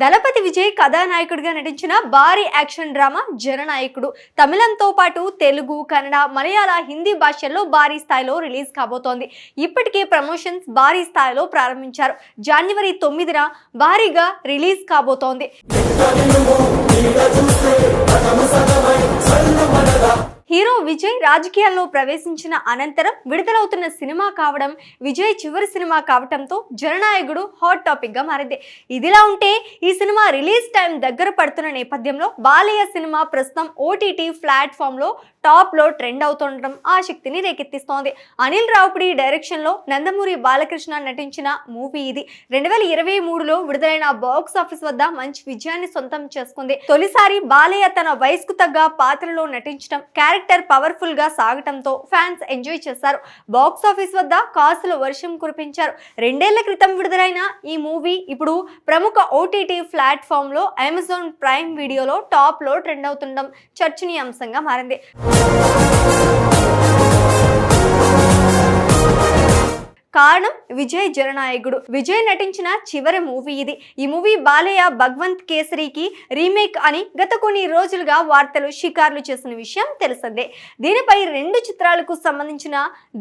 దళపతి విజయ్ కథానాయకుడిగా నటించిన భారీ యాక్షన్ డ్రామా జననాయకుడు. తమిళంతో పాటు తెలుగు కన్నడ మలయాళ హిందీ భాషల్లో భారీ స్థాయిలో రిలీజ్ కాబోతోంది. ఇప్పటికే ప్రమోషన్స్ భారీ స్థాయిలో ప్రారంభించారు. జనవరి తొమ్మిదిన భారీగా రిలీజ్ కాబోతోంది. హీరో విజయ్ రాజకీయాల్లో ప్రవేశించిన అనంతరం విడుదలవుతున్న సినిమా కావడం విజయ్ చివరి సినిమా కావటంతో జననాయకుడు హాట్ టాపిక్గా మారింది. ఇదిలా ఉంటే ఈ సినిమా రిలీజ్ టైం దగ్గర పడుతున్న నేపథ్యంలో బాలయ్య సినిమా ప్రస్తుతం ఓటీటీ ప్లాట్ఫామ్లో టాప్లో టాప్లో ట్రెండ్ అవుతుండడం ఆసక్తిని రేకెత్తిస్తోంది. అనిల్ రావుపడి డైరెక్షన్లో నందమూరి బాలకృష్ణ నటించిన మూవీ ఇది. రెండు వేల ఇరవై మూడులో విడుదలైన బాక్స్ ఆఫీస్ వద్ద మంచి విజయాన్ని సొంతం చేసుకుంది. తొలిసారి బాలయ్య తన వయసుకు తగ్గ పాత్రలో నటించడం క్యారెక్టర్ పవర్ఫుల్గా సాగటంతో ఫ్యాన్స్ ఎంజాయ్ చేశారు. బాక్స్ ఆఫీస్ వద్ద కాసుల వర్షం కురిపించారు. రెండేళ్ళ క్రితం విడుదలైన ఈ మూవీ ఇప్పుడు ప్రముఖ ఓటీటీ ప్లాట్ఫామ్లో అమెజాన్ ప్రైమ్ వీడియోలో టాప్లో ట్రెండ్ అవుతుండడం చర్చనీయాంశంగా మారింది. కారణం విజయ్ జననాయకుడు. విజయ్ నటించిన చివరి మూవీ ఇది. ఈ మూవీ బాలయ్య భగవంత్ కేసరికి రీమేక్ అని గత కొన్ని రోజులుగా వార్తలు షికార్లు చేసిన విషయం తెలిసిందే. దీనిపై రెండు చిత్రాలకు సంబంధించిన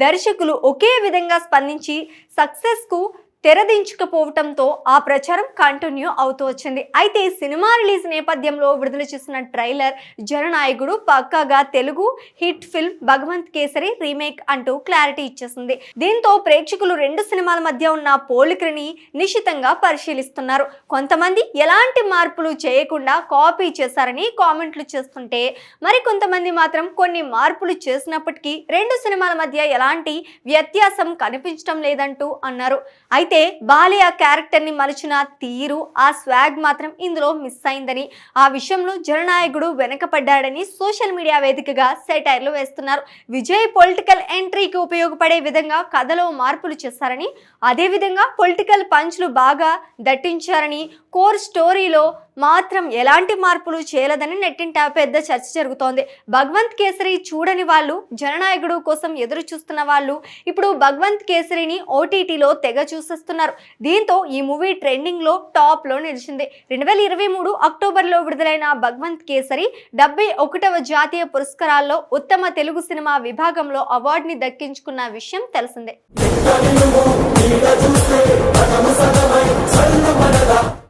దర్శకులు ఒకే విధంగా స్పందించి సక్సెస్కు తెరదించకపోవటంతో ఆ ప్రచారం కంటిన్యూ అవుతూ వచ్చింది. అయితే సినిమా రిలీజ్ నేపథ్యంలో విడుదల చేసిన ట్రైలర్ జననాయకుడు పక్కాగా Telugu hit film Bhagavanth Kesari remake అంటూ క్లారిటీ ఇచ్చేసింది. దీంతో ప్రేక్షకులు రెండు సినిమాల మధ్య ఉన్న పోలికని నిశితంగా పరిశీలిస్తున్నారు. కొంతమంది ఎలాంటి మార్పులు చేయకుండా కాపీ చేశారని కామెంట్లు చేస్తుంటే మరి కొంతమంది మాత్రం కొన్ని మార్పులు చేసినప్పటికీ రెండు సినిమాల మధ్య ఎలాంటి వ్యత్యాసం కనిపించడం లేదంటూ అన్నారు. అయితే బాలయ్య క్యారెక్టర్ని మలిచిన తీరు ఆ స్వాగ్ మాత్రం ఇందులో మిస్ అయిందని ఆ విషయంలో జననాయకుడు వెనకపడ్డాడని సోషల్ మీడియా వేదికగా సెటైర్లు వేస్తున్నారు. విజయ్ పొలిటికల్ ఎంట్రీకి ఉపయోగపడే విధంగా కథలో మార్పులు చేశారని అదేవిధంగా పొలిటికల్ పంచ్లు బాగా దట్టించారని కోర్ స్టోరీలో మాత్రం ఎలాంటి మార్పులు చేయలేదని నెట్టింట పెద్ద చర్చ జరుగుతోంది. భగవంత్ కేసరి చూడని వాళ్ళు జననాయకుడు కోసం ఎదురు చూస్తున్న వాళ్ళు ఇప్పుడు భగవంత్ కేసరిని ఓటీటీలో తెగ చూసేస్తున్నారు. దీంతో ఈ మూవీ ట్రెండింగ్లో టాప్లో నిలిచింది. రెండు వేల ఇరవై మూడు అక్టోబర్లో విడుదలైన భగవంత్ కేసరి డెబ్బై ఒకటవ జాతీయ పురస్కారాల్లో ఉత్తమ తెలుగు సినిమా విభాగంలో అవార్డుని దక్కించుకున్న విషయం తెలిసిందే.